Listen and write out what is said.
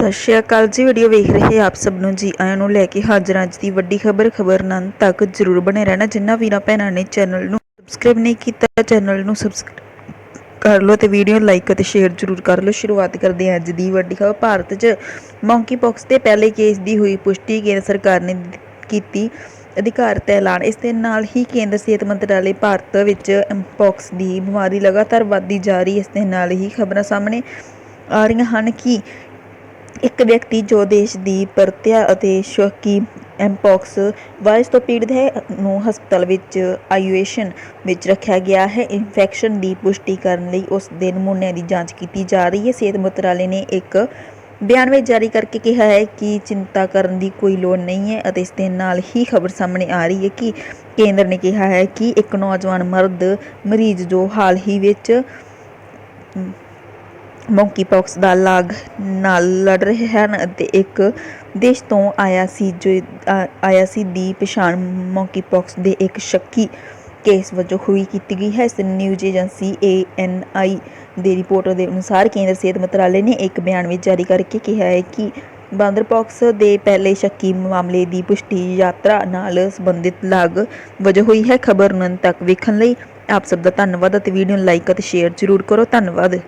ਸਤਿ ਸ਼੍ਰੀ ਅਕਾਲ ਜੀ ਵੀਡੀਓ ਵੇਖ ਰਹੇ ਆਪ ਸਭ ਨੂੰ ਜੀ। ਆਇਆਂ ਨੂੰ ਲੈ ਕੇ ਹਾਜ਼ਰ ਅੱਜ ਦੀ ਵੱਡੀ ਖਬਰ ਖਬਰ ਨੰਨ ਤੱਕ ਜਰੂਰ ਬਣੇ ਰਹਿਣਾ। ਜਿੰਨਾ ਵੀਰਾਂ ਭੈਣਾਂ ਨੇ ਚੈਨਲ ਨੂੰ ਸਬਸਕ੍ਰਾਈਬ ਨਹੀਂ ਕੀਤਾ ਚੈਨਲ ਨੂੰ ਸਬਸਕ੍ਰਾਈਬ ਕਰ ਲਓ ਤੇ ਵੀਡੀਓ ਲਾਈਕ ਅਤੇ ਸ਼ੇਅਰ ਜਰੂਰ ਕਰ ਲਓ। ਸ਼ੁਰੂਆਤ ਕਰਦੇ ਹਾਂ ਅੱਜ ਦੀ ਵੱਡੀ ਖਬਰ। ਭਾਰਤ 'ਚ ਮੌਂਕੀ ਪੌਕਸ ਦੇ ਪਹਿਲੇ ਕੇਸ ਦੀ ਹੋਈ ਪੁਸ਼ਟੀ ਕੇਂਦਰ ਸਰਕਾਰ ਨੇ ਕੀਤੀ ਅਧਿਕਾਰਤ ਐਲਾਨ। ਇਸ ਦੇ ਨਾਲ ਹੀ ਕੇਂਦਰ ਸਿਹਤ ਮੰਤਰਾਲੇ ਭਾਰਤ ਵਿੱਚ ਐਮਪੌਕਸ ਦੀ ਬਿਮਾਰੀ ਲਗਾਤਾਰ ਵੱਧਦੀ ਜਾ ਰਹੀ ਇਸ ਦੇ ਨਾਲ ਹੀ ਖਬਰਾਂ ਸਾਹਮਣੇ ਆ ਰਹੀਆਂ ਹਨ ਕਿ ਇੱਕ ਵਿਅਕਤੀ ਜੋ ਦੇਸ਼ ਦੀ ਪਰਤਿਆ ਅਤੇ ਸ਼ੱਕੀ ਐਮਪੌਕਸ ਵਾਇਰਸ ਤੋਂ ਪੀੜਤ ਹੈ, ਨੂੰ ਹਸਪਤਾਲ ਵਿੱਚ ਆਈਓਏਸ਼ਨ ਵਿੱਚ ਰੱਖਿਆ ਗਿਆ ਹੈ। ਇਨਫੈਕਸ਼ਨ ਦੀ ਪੁਸ਼ਟੀ ਕਰਨ ਲਈ ਉਸ ਦੇ ਨਮੂਨਿਆਂ ਦੀ ਜਾਂਚ ਕੀਤੀ ਜਾ ਰਹੀ ਹੈ। ਸਿਹਤ ਮੰਤਰਾਲੇ ਨੇ ਇੱਕ ਬਿਆਨ ਵਿੱਚ ਜਾਰੀ ਕਰਕੇ ਕਿਹਾ ਹੈ ਕਿ ਚਿੰਤਾ ਕਰਨ ਦੀ ਕੋਈ ਲੋੜ ਨਹੀਂ ਹੈ ਅਤੇ ਇਸ ਦੇ ਨਾਲ ਹੀ ਖਬਰ ਸਾਹਮਣੇ ਆ ਰਹੀ ਹੈ ਕਿ ਕੇਂਦਰ ਨੇ ਕਿਹਾ ਹੈ ਕਿ ਇੱਕ ਨੌਜਵਾਨ ਮਰਦ ਮਰੀਜ਼ ਜੋ ਹਾਲ ਹੀ ਵਿੱਚ ਮੌਂਕੀ ਦਾ ਲਾਗ ਨਾਲ ਲੜ ਰਹੇ ਹਨ ਅਤੇ ਇੱਕ ਦੇਸ਼ ਤੋਂ ਆਇਆ ਸੀ ਜੋ ਆਇਆ ਸੀ ਦੀ ਪਛਾਣ ਮੌਂਕੀ ਦੇ ਇੱਕ ਸ਼ੱਕੀ ਕੇਸ ਵਜੋਂ ਹੋਈ ਕੀਤੀ ਗਈ ਹੈ। ਨਿਊਜ਼ ਏਜੰਸੀ ANI ਦੇ ਰਿਪੋਰਟ ਦੇ ਅਨੁਸਾਰ ਕੇਂਦਰ ਸਿਹਤ ਮੰਤਰਾਲੇ ਨੇ ਇੱਕ ਬਿਆਨ ਵਿੱਚ ਜਾਰੀ ਕਰਕੇ ਕਿਹਾ ਹੈ ਕਿ ਬਾਂਦਰਪੌਕਸ ਦੇ ਪਹਿਲੇ ਸ਼ੱਕੀ ਮਾਮਲੇ ਦੀ ਪੁਸ਼ਟੀ ਯਾਤਰਾ ਨਾਲ ਸੰਬੰਧਿਤ ਲਾਗ ਵਜੋਂ ਹੋਈ ਹੈ। ਖਬਰ ਨੂੰ ਤੱਕ ਵੇਖਣ ਲਈ ਆਪ ਸਭ ਦਾ ਧੰਨਵਾਦ ਅਤੇ ਵੀਡੀਓ ਨੂੰ ਲਾਈਕ ਅਤੇ ਸ਼ੇਅਰ ਜ਼ਰੂਰ ਕਰੋ। ਧੰਨਵਾਦ।